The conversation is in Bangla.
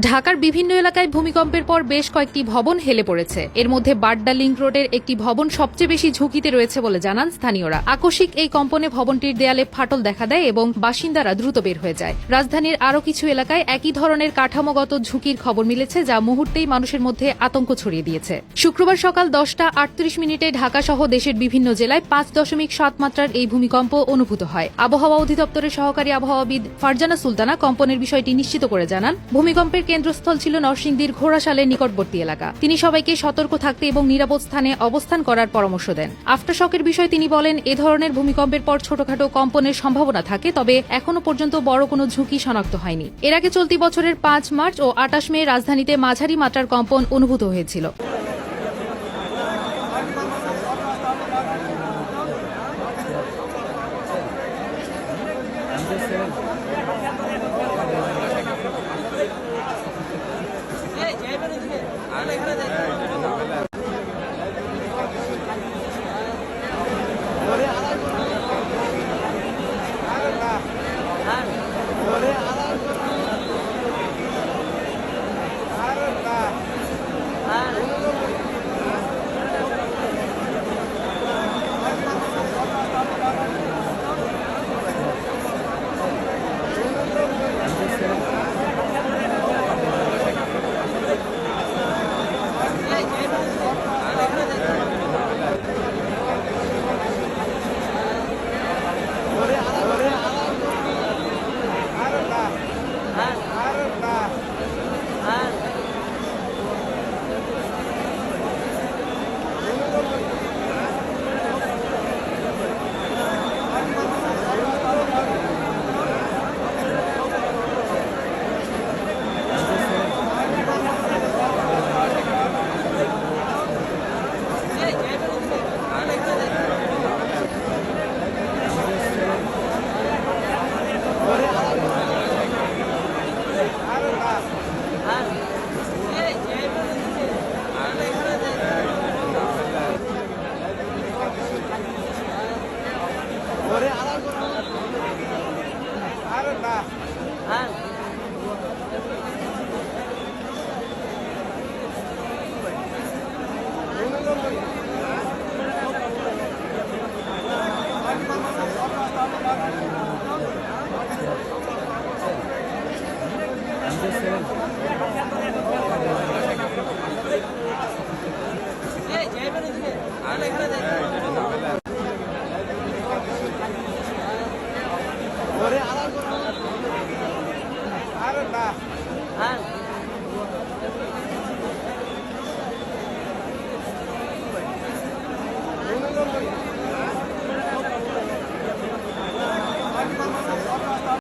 ঢাকার বিভিন্ন এলাকায় ভূমিকম্পের পর বেশ কয়েকটি ভবন হেলে পড়েছে। এর মধ্যে বাড্ডা লিংক রোডের একটি ভবন সবচেয়ে বেশি ঝুঁকিতে রয়েছে বলে জানান স্থানীয়রা। আকস্মিক এই কম্পনে ভবনটির দেয়ালে ফাটল দেখা দেয় এবং বাসিন্দারা দ্রুত বের হয়ে যায়। রাজধানীর আরও কিছু এলাকায় একই ধরনের কাঠামোগত ঝুঁকির খবর মিলেছে যা মুহূর্তেই মানুষের মধ্যে আতঙ্ক ছড়িয়ে দিয়েছে। শুক্রবার সকাল দশটা আটত্রিশ মিনিটে ঢাকা সহ দেশের বিভিন্ন জেলায় পাঁচ দশমিক সাত মাত্রার এই ভূমিকম্প অনুভূত হয়। আবহাওয়া অধিদপ্তরের সহকারী আবহাওয়াবিদ ফারজানা সুলতানা কম্পনের বিষয়টি নিশ্চিত করে জানান, ভূমিকম্পের কেন্দ্রস্থল ছিল নরসিংদীর ঘোড়াশালের নিকটবর্তী এলাকা। তিনি সবাইকে সতর্ক থাকতে এবং নিরাপদ স্থানে অবস্থান করার পরামর্শ দেন। আফটারশকের বিষয়ে তিনি বলেন, এ ধরনের ভূমিকম্পের পর ছোটখাটো কম্পনের সম্ভাবনা থাকে, তবে এখনও পর্যন্ত বড় কোনো ঝুঁকি শনাক্ত হয়নি। এর আগে চলতি বছরের পাঁচ মার্চ ও আটাশ মে রাজধানীতে মাঝারি মাত্রার কম্পন অনুভূত হয়েছিল। হ্যাঁ